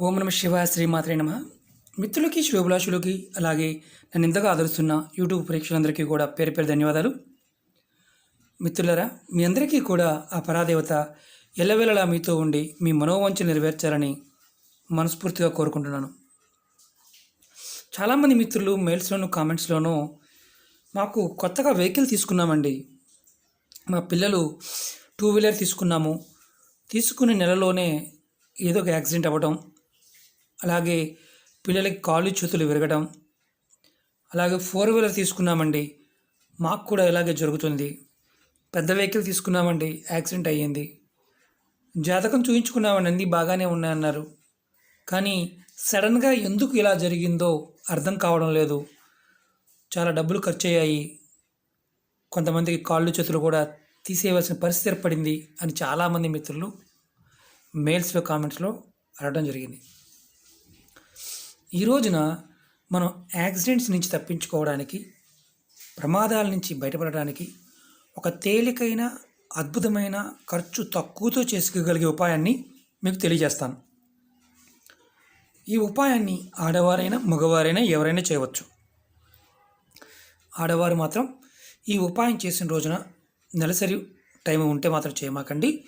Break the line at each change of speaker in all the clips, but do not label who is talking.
ఓం నమ శివ శ్రీమాత్రే నమ. మిత్రులకి శుభాషులకి అలాగే నన్ను ఇంతగా ఆదరిస్తున్న యూట్యూబ్ ప్రేక్షకులందరికీ కూడా పేరు పేరు ధన్యవాదాలు. మిత్రులరా మీ అందరికీ కూడా ఆ పరాదేవత ఎల్లవేళలా మీతో ఉండి మీ మనోవంచ నెరవేర్చాలని మనస్ఫూర్తిగా కోరుకుంటున్నాను. చాలామంది మిత్రులు మెయిల్స్లోను కామెంట్స్లోనూ మాకు కొత్తగా వెహికల్ తీసుకున్నామండి. మా పిల్లలు టూ వీలర్ తీసుకున్నాము. తీసుకునే నెలలోనే ఏదో ఒక యాక్సిడెంట్ అవ్వడం అలాగే పిల్లలకి కాళ్ళు చేతులు విరగడం అలాగే ఫోర్ వీలర్ తీసుకున్నామండి. మాకు కూడా ఇలాగే జరుగుతుంది. పెద్ద వెహికల్ తీసుకున్నామండి యాక్సిడెంట్ అయ్యింది. జాతకం చూయించుకున్నామండి అన్నీ బాగానే ఉన్నాయన్నారు. కానీ సడన్గా ఎందుకు ఇలా జరిగిందో అర్థం కావడం లేదు. చాలా డబ్బులు ఖర్చు అయ్యాయి కొంతమందికి కాళ్ళు చేతులు కూడా తీసేయవలసిన పరిస్థితి ఏర్పడింది అని చాలామంది మిత్రులు మెయిల్స్లో కామెంట్స్లో అడగడం జరిగింది. ఈ రోజున మనం యాక్సిడెంట్స్ నుంచి తప్పించుకోవడానికి ప్రమాదాల నుంచి బయటపడడానికి ఒక తేలికైన అద్భుతమైన ఖర్చు తక్కువతో చేసుకోగలిగే ఉపాయాన్ని మీకు తెలియజేస్తాను. ఈ ఉపాయాన్ని ఆడవారైనా మగవారైనా ఎవరైనా చేయవచ్చు. ఆడవారు మాత్రం ఈ ఉపాయం చేసిన రోజున నెలసరి టైం ఉంటే మాత్రం చేయమాకండి.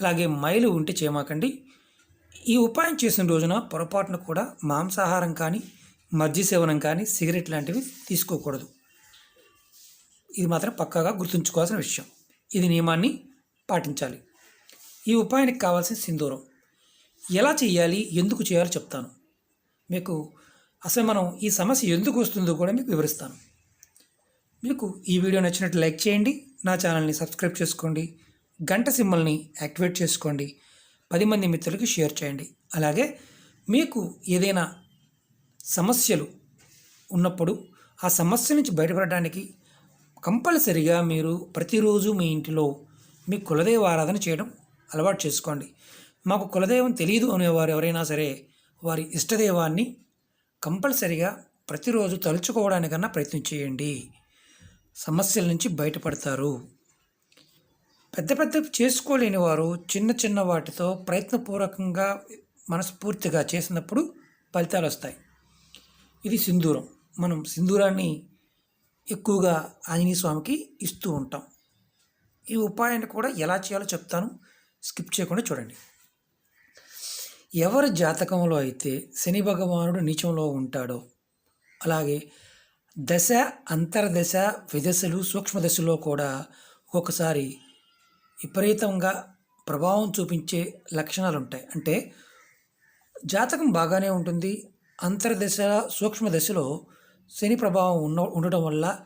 అలాగే మైలు ఉంటే చేయమాకండి. ఈ ఉపాయం చేసిన రోజున పొరపాటున కూడా మాంసాహారం కానీ మద్య సేవనం కానీ సిగరెట్ లాంటివి తీసుకోకూడదు. ఇది మాత్రం పక్కాగా గుర్తుంచుకోవాల్సిన విషయం. ఇది నియమాన్ని పాటించాలి. ఈ ఉపాయానికి కావాల్సిన సింధూరం. ఎలా చేయాలి? ఎందుకు చేయాలో? చెప్తాను. మీకు అసలు మనం ఈ సమస్య ఎందుకు వస్తుందో కూడా మీకు వివరిస్తాను. మీకు ఈ వీడియో నచ్చినట్టు లైక్ చేయండి. నా ఛానల్ని సబ్స్క్రైబ్ చేసుకోండి. గంట సింబల్ని యాక్టివేట్ చేసుకోండి. పది మంది మిత్రులకి షేర్ చేయండి. అలాగే మీకు ఏదైనా సమస్యలు ఉన్నప్పుడు ఆ సమస్య నుంచి బయటపడడానికి కంపల్సరిగా మీరు ప్రతిరోజు మీ ఇంటిలో మీ కులదైవ ఆరాధన చేయడం అలవాటు చేసుకోండి. మాకు కులదైవం తెలియదు అనేవారు ఎవరైనా సరే వారి ఇష్టదైవాన్ని కంపల్సరిగా ప్రతిరోజు తలుచుకోవడానికన్నా ప్రయత్నం చేయండి. సమస్యల నుంచి బయటపడతారు. పెద్ద పెద్ద చేసుకోలేని వారు చిన్న చిన్న వాటితో ప్రయత్నపూర్వకంగా మనస్ఫూర్తిగా చేసినప్పుడు ఫలితాలు వస్తాయి ఇది సింధూరం. మనం సింధూరాన్ని ఎక్కువగా ఆంజనేయ స్వామికి ఇస్తూ ఉంటాం. ఈ ఉపాయాన్ని కూడా ఎలా చేయాలో చెప్తాను. స్కిప్ చేయకుండా చూడండి. ఎవరి జాతకంలో అయితే శని భగవానుడు నీచంలో ఉంటాడో అలాగే దశ అంతర్దశ విదశలు సూక్ష్మదశలో కూడా ఒక్కొక్కసారి విపరీతంగా ప్రభావం చూపించే లక్షణాలు ఉంటాయి అంటే జాతకం బాగానే ఉంటుంది. అంతర్దశ సూక్ష్మ దశలో శని ప్రభావం ఉన్న ఉండటం వల్ల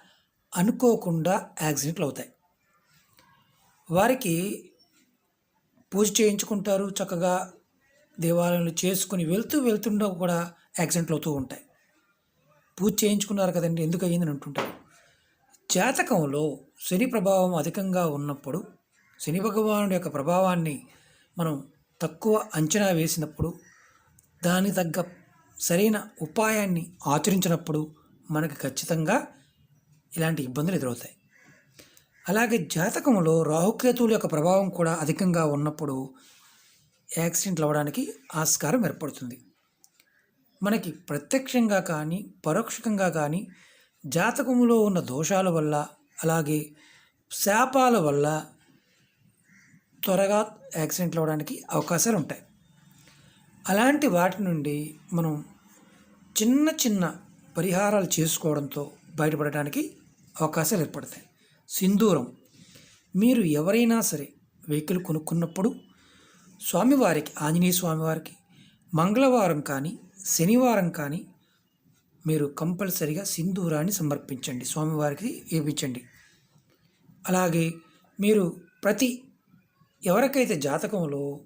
అనుకోకుండా యాక్సిడెంట్లు అవుతాయి. వారికి పూజ చేయించుకుంటారు. చక్కగా దేవాలయంలో చేసుకుని వెళ్తూ వెళ్తుండ కూడా యాక్సిడెంట్లు అవుతూ ఉంటాయి. పూజ చేయించుకున్నారు కదండి ఎందుకు అయ్యిందని అంటుంటారు. జాతకంలో శని ప్రభావం అధికంగా ఉన్నప్పుడు శని భగవానుడి యొక్క ప్రభావాన్ని మనం తక్కువ అంచనా వేసినప్పుడు దాని తగ్గ సరైన ఉపాయాన్ని ఆచరించినప్పుడు మనకి ఖచ్చితంగా ఇలాంటి ఇబ్బందులు ఎదురవుతాయి. అలాగే జాతకంలో రాహుకేతువుల యొక్క ప్రభావం కూడా అధికంగా ఉన్నప్పుడు యాక్సిడెంట్లు అవ్వడానికి ఆస్కారం ఏర్పడుతుంది. మనకి ప్రత్యక్షంగా కానీ పరోక్షంగా కానీ జాతకంలో ఉన్న దోషాల వల్ల అలాగే శాపాల వల్ల త్వరగా యాక్సిడెంట్లు అవ్వడానికి అవకాశాలు ఉంటాయి. అలాంటి వాటి నుండి మనం చిన్న చిన్న పరిహారాలు చేసుకోవడంతో బయటపడడానికి అవకాశాలు ఏర్పడతాయి. సింధూరం. మీరు ఎవరైనా సరే వెహికల్ కొనుక్కున్నప్పుడు స్వామివారికి ఆంజనేయ స్వామివారికి మంగళవారం కానీ శనివారం కానీ మీరు కంపల్సరిగా సింధూరాన్ని సమర్పించండి. స్వామివారికి వేయించండి అలాగే మీరు ప్రతి ఎవరికైతే జాతకంలో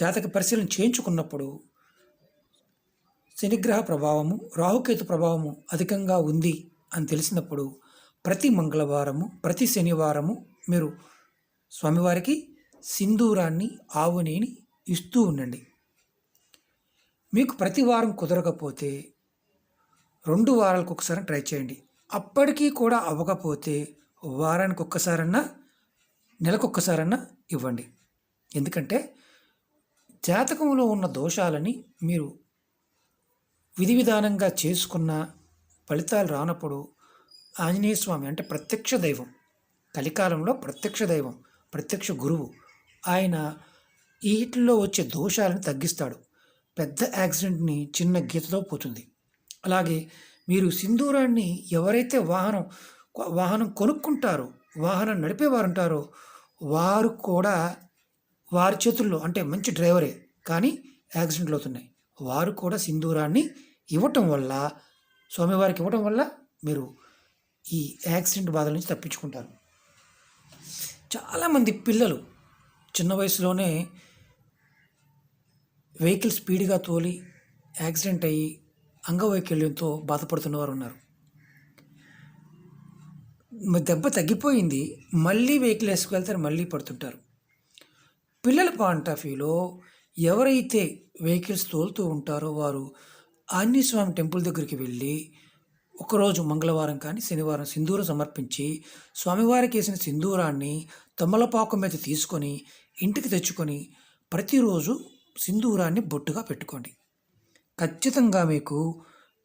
జాతక పరిశీలన చేయించుకున్నప్పుడు శనిగ్రహ ప్రభావము రాహుకేతు ప్రభావము అధికంగా ఉంది అని తెలిసినప్పుడు ప్రతి మంగళవారము ప్రతి శనివారము మీరు స్వామివారికి సింధూరాన్ని ఆవు ఇస్తూ ఉండండి. మీకు ప్రతి వారం కుదరకపోతే రెండు వారాలకు ఒకసారి ట్రై చేయండి. అప్పటికీ కూడా అవ్వకపోతే వారానికి ఒక్కసారన్నా నెలకొక్కసారన్నా ఇవ్వండి. ఎందుకంటే జాతకంలో ఉన్న దోషాలని మీరు విధి విధానంగా చేసుకున్న ఫలితాలు రానప్పుడు ఆంజనేయ స్వామి అంటే ప్రత్యక్ష దైవం కలికాలంలో ప్రత్యక్ష దైవం ప్రత్యక్ష గురువు ఆయన వీటిల్లో వచ్చే దోషాలను తగ్గిస్తాడు. పెద్ద యాక్సిడెంట్ని చిన్న గీతతో పోతుంది. అలాగే మీరు సింధూరాన్ని ఎవరైతే వాహనం వాహనం కొనుక్కుంటారో వాహనం నడిపేవారు ఉంటారో వారు కూడా వారి చేతుల్లో అంటే మంచి డ్రైవరే కానీ యాక్సిడెంట్లు అవుతున్నాయి. వారు కూడా సింధూరాన్ని ఇవ్వటం వల్ల స్వామివారికి ఇవ్వటం వల్ల మీరు ఈ యాక్సిడెంట్ బాధల నుంచి తప్పించుకుంటారు. చాలామంది పిల్లలు చిన్న వయసులోనే వెహికల్ స్పీడ్గా తోలి యాక్సిడెంట్ అయ్యి అంగవైకల్యంతో బాధపడుతున్న వారు ఉన్నారు. దెబ్బ తగ్గిపోయింది. మళ్ళీ వెహికల్ వేసుకువెళ్తారు మళ్ళీ పడుతుంటారు. పిల్లల పాయింట్ ఆఫ్ వ్యూలో ఎవరైతే వెహికల్స్ తోలుతూ ఉంటారో వారు ఆంజనేయస్వామి టెంపుల్ దగ్గరికి వెళ్ళి ఒకరోజు మంగళవారం కానీ శనివారం సింధూరం సమర్పించి స్వామివారికి వేసిన సింధూరాన్ని తమలపాకు మీద తీసుకొని ఇంటికి తెచ్చుకొని ప్రతిరోజు సింధూరాన్ని బొట్టుగా పెట్టుకోండి. ఖచ్చితంగా మీకు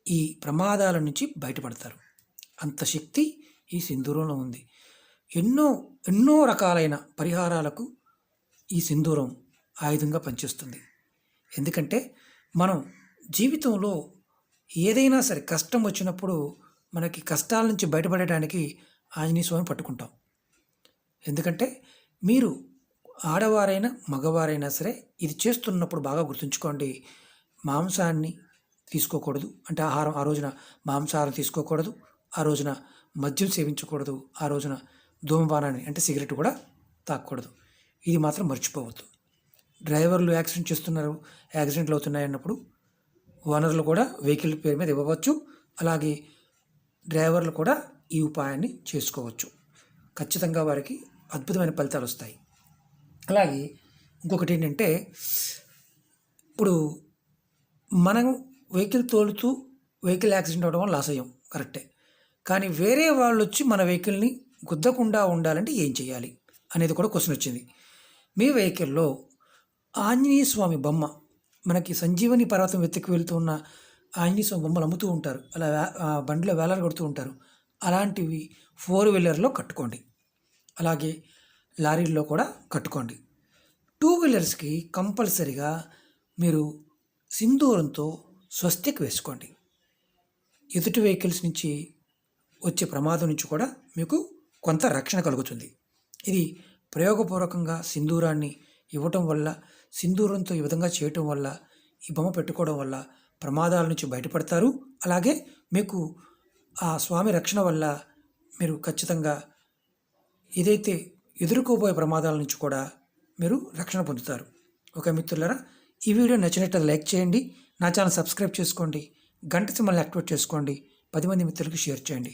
ఈ ప్రమాదాల నుంచి బయటపడతారు. అంత శక్తి ఈ సింధూరంలో ఉంది. ఎన్నో ఎన్నో రకాలైన పరిహారాలకు ఈ సింధూరం ఆయుధంగా పనిచేస్తుంది. ఎందుకంటే మనం జీవితంలో ఏదైనా సరే కష్టం వచ్చినప్పుడు మనకి కష్టాల నుంచి బయటపడటానికి ఆంజనేయ స్వామిని పట్టుకుంటాం. ఎందుకంటే మీరు ఆడవారైనా మగవారైనా సరే ఇది చేస్తున్నప్పుడు బాగా గుర్తుంచుకోండి. మాంసాన్ని తీసుకోకూడదు. అంటే ఆహారం ఆ రోజున మాంసాహారం తీసుకోకూడదు. ఆ రోజున మద్యం సేవించకూడదు ఆ రోజున ధూమపానాన్ని అంటే సిగరెట్ కూడా తాకూడదు. ఇది మాత్రం మర్చిపోవద్దు. డ్రైవర్లు యాక్సిడెంట్ చేస్తున్నారు యాక్సిడెంట్లు అవుతున్నాయి అన్నప్పుడు ఓనర్లు కూడా వెహికల్ పేరు మీద ఇవ్వవచ్చు. అలాగే డ్రైవర్లు కూడా ఈ ఉపాయాన్ని చేసుకోవచ్చు. ఖచ్చితంగా వారికి అద్భుతమైన ఫలితాలు వస్తాయి. అలాగే ఇంకొకటి ఏంటంటే ఇప్పుడు మనం వెహికల్ తోలుతూ వెహికల్ యాక్సిడెంట్ అవడం వల్ల లాస్ అయ్యాం కరెక్టే. కానీ వేరే వాళ్ళు వచ్చి మన వెహికల్ని గుద్దకుండా ఉండాలంటే ఏం చేయాలి అనేది కూడా క్వశ్చన్ వచ్చింది. మీ వెహికల్లో ఆంజనేయ స్వామి బొమ్మ మనకి సంజీవని పర్వతం వెతికి వెళ్తూ ఉన్న ఆంజనేయ స్వామి బొమ్మలు అమ్ముతూ ఉంటారు. అలా వే- బండిలో వేలాలు కొడుతూ ఉంటారు. అలాంటివి ఫోర్ వీలర్లో కట్టుకోండి. అలాగే లారీల్లో కూడా కట్టుకోండి. టూ వీలర్స్కి కంపల్సరిగా మీరు సింధూరంతో స్వస్తిక్ వేసుకోండి. ఎదుటి వెహికల్స్ నుంచి వచ్చే ప్రమాదం నుంచి కూడా మీకు కొంత రక్షణ కలుగుతుంది. ఇది ప్రయోగపూర్వకంగా సింధూరాన్ని ఇవ్వటం వల్ల సింధూరంతో ఈ విధంగా చేయటం వల్ల ఈ బొమ్మ పెట్టుకోవడం వల్ల ప్రమాదాల నుంచి బయటపడతారు. అలాగే మీకు ఆ స్వామి రక్షణ వల్ల మీరు ఖచ్చితంగా ఏదైతే ఎదుర్కోబోయే ప్రమాదాల నుంచి కూడా మీరు రక్షణ పొందుతారు. ఓకే మిత్రులరా ఈ వీడియో నచ్చినట్లయితే లైక్ చేయండి నా ఛానల్ సబ్స్క్రైబ్ చేసుకోండి గంట సింబల్ని యాక్టివేట్ చేసుకోండి పది మంది మిత్రులకు షేర్ చేయండి.